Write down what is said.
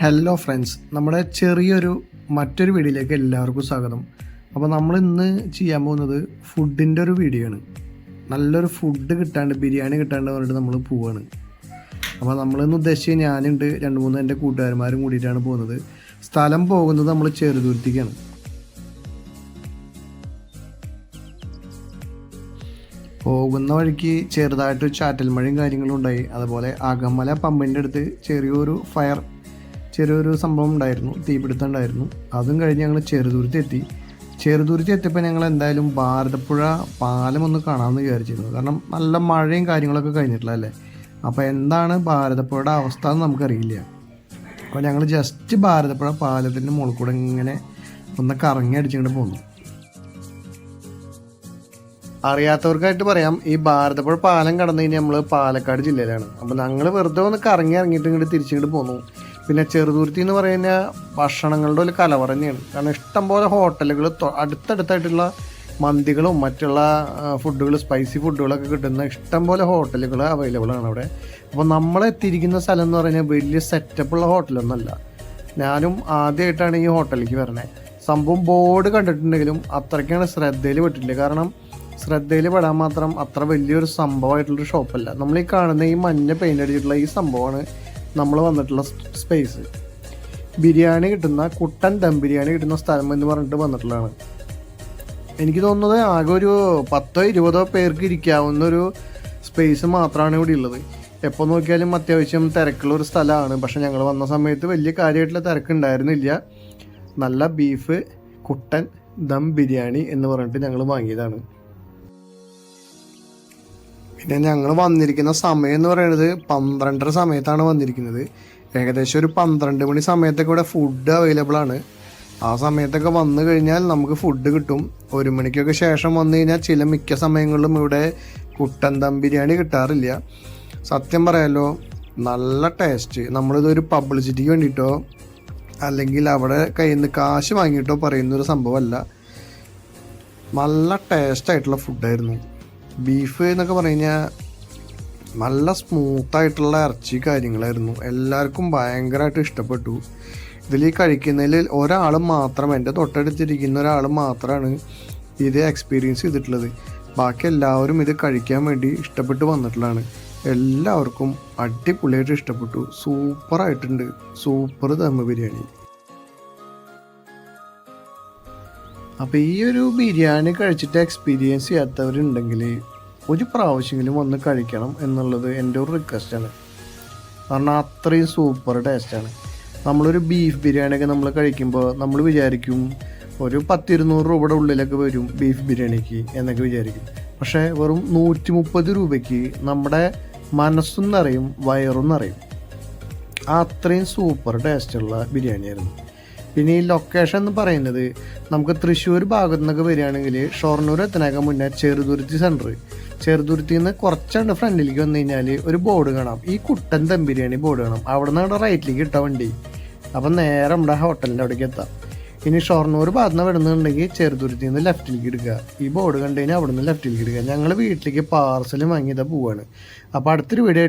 Hello friends നമ്മുടെ ചെറിയൊരു മറ്റൊരു വീഡിയോയിലേക്ക് എല്ലാവർക്കും സ്വാഗതം. അപ്പോൾ നമ്മൾ ഇന്ന് ചെയ്യാൻ പോകുന്നത് ഫുഡിന്റെ ഒരു വീഡിയോ ആണ്. നല്ലൊരു ഫുഡ് കിട്ടാണ്ട് ബിരിയാണി കിട്ടാണ്ട് പറഞ്ഞിട്ട് നമ്മൾ പോവാണ്. അപ്പോൾ നമ്മളിന്ന് ഉദ്ദേശിച്ച് ഞാനുണ്ട് രണ്ട് മൂന്ന് എന്റെ കൂട്ടുകാരന്മാരും കൂടിയിട്ടാണ് പോകുന്നത്. സ്ഥലം പോകുന്നത് നമ്മൾ ചെറുതുരുത്തിക്കാണ്. പോകുന്ന വഴിക്ക് ചെറുതായിട്ട് ചാറ്റൽ മഴയും കാര്യങ്ങളും ഉണ്ടായി. അതുപോലെ അകമല പമ്പിന്റെ അടുത്ത് ചെറിയൊരു ഫയർ ചെറിയൊരു സംഭവം ഉണ്ടായിരുന്നു തീപിടുത്തം ഉണ്ടായിരുന്നു. അതും കഴിഞ്ഞ് ഞങ്ങൾ ചെറുതുരുത്തി എത്തി. ചെറുതുരുത്തി എത്തിയപ്പോൾ ഞങ്ങൾ എന്തായാലും ഭാരതപ്പുഴ പാലം ഒന്ന് കാണാമെന്ന് വിചാരിച്ചിരുന്നു. കാരണം നല്ല മഴയും കാര്യങ്ങളൊക്കെ കഴിഞ്ഞിട്ടില്ല അല്ലേ? അപ്പോൾ എന്താണ് ഭാരതപ്പുഴയുടെ അവസ്ഥ എന്ന് നമുക്കറിയില്ല. അപ്പോൾ ഞങ്ങൾ ജസ്റ്റ് ഭാരതപ്പുഴ പാലത്തിന്റെ മുകളിൽ കൂടെ ഇങ്ങനെ ഒന്ന് കറങ്ങി അടിച്ചുകൊണ്ട് പോന്നു. അറിയാത്തവർക്കായിട്ട് പറയാം ഈ ഭാരതപ്പുഴ പാലം കടന്നു കഴിഞ്ഞാൽ നമ്മൾ പാലക്കാട് ജില്ലയിലാണ്. അപ്പോൾ ഞങ്ങൾ വെറുതെ ഒന്ന് കറങ്ങി ഇറങ്ങിയിട്ട് ഇങ്ങോട്ട് തിരിച്ചിങ്ങോട്ട് പോന്നു. പിന്നെ ചെറുതുരുത്തി എന്ന് പറയുന്ന ഭക്ഷണങ്ങളുടെ ഒരു കലവറ തന്നെയാണ്. കാരണം ഇഷ്ടംപോലെ ഹോട്ടലുകൾ അടുത്തടുത്തായിട്ടുള്ള മന്തികളും മറ്റുള്ള ഫുഡുകൾ സ്പൈസി ഫുഡുകളൊക്കെ കിട്ടുന്ന ഇഷ്ടംപോലെ ഹോട്ടലുകൾ അവൈലബിൾ ആണ് അവിടെ. അപ്പോൾ നമ്മൾ എത്തിയിരിക്കുന്ന സ്ഥലം എന്ന് പറഞ്ഞാൽ വലിയ സെറ്റപ്പുള്ള ഹോട്ടലൊന്നുമല്ല. ഞാനും ആദ്യമായിട്ടാണ് ഈ ഹോട്ടലിലേക്ക് വരണേ. സംഭവം ബോർഡ് കണ്ടിട്ടുണ്ടെങ്കിലും അത്രയ്ക്കാണ് ശ്രദ്ധയിൽ പെട്ടിട്ടില്ല കാരണം ശ്രദ്ധയിൽ പെടാൻ മാത്രം അത്ര വലിയൊരു സംഭവമായിട്ടുള്ളൊരു ഷോപ്പല്ല നമ്മൾ ഈ കാണുന്ന ഈ മഞ്ഞ പെയിന്റ് അടിച്ചിട്ടുള്ള ഈ സംഭവമാണ് നമ്മൾ വന്നിട്ടുള്ള സ്പേസ് ബിരിയാണി കിട്ടുന്ന കുട്ടൻ ദം ബിരിയാണി കിട്ടുന്ന സ്ഥലം എന്ന് പറഞ്ഞിട്ട് വന്നിട്ടുള്ളതാണ്. എനിക്ക് തോന്നുന്നത് ആകെ ഒരു പത്തോ ഇരുപതോ പേർക്ക് ഇരിക്കാവുന്ന ഒരു സ്പേസ് മാത്രമാണ് ഇവിടെ ഉള്ളത്. എപ്പോൾ നോക്കിയാലും അത്യാവശ്യം തിരക്കുള്ള ഒരു സ്ഥലമാണ്. പക്ഷെ ഞങ്ങൾ വന്ന സമയത്ത് വലിയ കാര്യമായിട്ടുള്ള തിരക്ക് ഉണ്ടായിരുന്നില്ല നല്ല ബീഫ് കുട്ടൻ ദം ബിരിയാണി എന്ന് പറഞ്ഞിട്ട് ഞങ്ങൾ വാങ്ങിയതാണ്. പിന്നെ ഞങ്ങൾ വന്നിരിക്കുന്ന സമയം എന്ന് പറയുന്നത് പന്ത്രണ്ടര സമയത്താണ് വന്നിരിക്കുന്നത്. ഏകദേശം ഒരു പന്ത്രണ്ട് മണി സമയത്തൊക്കെ ഇവിടെ ഫുഡ് അവൈലബിൾ ആണ്. ആ സമയത്തൊക്കെ വന്നു കഴിഞ്ഞാൽ നമുക്ക് ഫുഡ് കിട്ടും. ഒരു മണിക്കൊക്കെ ശേഷം വന്നു കഴിഞ്ഞാൽ ചില മിക്ക സമയങ്ങളിലും ഇവിടെ കുട്ടൻ ദം ബിരിയാണി കിട്ടാറില്ല. സത്യം പറയാലോ നല്ല ടേസ്റ്റ് നമ്മളിതൊരു പബ്ലിസിറ്റിക്ക് വേണ്ടിയിട്ടോ അല്ലെങ്കിൽ അവിടെ കയ്യിൽ നിന്ന് കാശ് വാങ്ങിയിട്ടോ പറയുന്നൊരു സംഭവമല്ല. നല്ല ടേസ്റ്റ് ആയിട്ടുള്ള ഫുഡായിരുന്നു ബീഫ് എന്നൊക്കെ പറഞ്ഞു കഴിഞ്ഞാൽ നല്ല സ്മൂത്തായിട്ടുള്ള ഇറച്ചി കാര്യങ്ങളായിരുന്നു. എല്ലാവർക്കും ഭയങ്കരമായിട്ട് ഇഷ്ടപ്പെട്ടു. ഇതിൽ കഴിക്കുന്നതിൽ ഒരാൾ മാത്രം എന്റെ തൊട്ടടുത്തിരിക്കുന്ന ഒരാൾ മാത്രമാണ് ഇത് എക്സ്പീരിയൻസ് ചെയ്തിട്ടുള്ളത്. ബാക്കി എല്ലാവരും ഇത് കഴിക്കാൻ വേണ്ടി ഇഷ്ടപ്പെട്ട് വന്നിട്ടുള്ളതാണ്. എല്ലാവർക്കും അടിപൊളിയായിട്ട് ഇഷ്ടപ്പെട്ടു. സൂപ്പറായിട്ടുണ്ട്. സൂപ്പർ ദമ്മ ബിരിയാണി. അപ്പോൾ ഈ ഒരു ബിരിയാണി കഴിച്ചിട്ട് എക്സ്പീരിയൻസ് ചെയ്യാത്തവരുണ്ടെങ്കിൽ ഒരു പ്രാവശ്യമെങ്കിലും ഒന്ന് കഴിക്കണം എന്നുള്ളത് എന്റെ ഒരു റിക്വസ്റ്റാണ് കാരണം അത്രയും സൂപ്പർ ടേസ്റ്റാണ് നമ്മളൊരു ബീഫ് ബിരിയാണിയൊക്കെ നമ്മൾ കഴിക്കുമ്പോൾ നമ്മൾ വിചാരിക്കും ഒരു പത്തിരുന്നൂറ് രൂപയുടെ ഉള്ളിലൊക്കെ വരും ബീഫ് ബിരിയാണിക്ക് എന്നൊക്കെ വിചാരിക്കും. പക്ഷേ വെറും നൂറ്റി മുപ്പത് രൂപയ്ക്ക് നമ്മുടെ മനസ്സും നിറയും വയറും നിറയും. അത്രയും സൂപ്പർ ടേസ്റ്റുള്ള ബിരിയാണിയായിരുന്നു. പിന്നെ ഈ ലൊക്കേഷൻ എന്ന് പറയുന്നത് നമുക്ക് തൃശ്ശൂർ ഭാഗത്തു നിന്നൊക്കെ വരികയാണെങ്കിൽ ഷൊർണൂർ എത്തനേക്കാൾ മുന്നേ ചെറുതുരുത്തി സെന്റർ ചെറുതുരുത്തിയിൽ നിന്ന് കുറച്ചാണ്ട് ഫ്രണ്ടിലേക്ക് വന്നു കഴിഞ്ഞാൽ ഒരു ബോർഡ് കാണാം. ഈ കുട്ടൻ ദം ബിരിയാണി ബോർഡ് കാണാം. അവിടെ നിന്ന് റൈറ്റിലേക്ക് ഇട്ട വണ്ടി. അപ്പം നേരെ നമ്മുടെ ഹോട്ടലിന്റെ അവിടേക്ക് എത്താം. ഇനി ഷൊർണൂർ ഭാഗത്ത് നിന്ന് വിടുന്നുണ്ടെങ്കിൽ ചെറുതുരുത്തിൽ നിന്ന് ലെഫ്റ്റിലേക്ക് എടുക്കുക ഈ ബോർഡ് കണ്ടു കഴിഞ്ഞാൽ അവിടെ നിന്ന് ലെഫ്റ്റിലേക്ക് എടുക്കുക ഞങ്ങൾ വീട്ടിലേക്ക് പാർസൽ വാങ്ങിയതാ പോവാണ്. അപ്പോൾ അടുത്തൊരു വീഡിയോ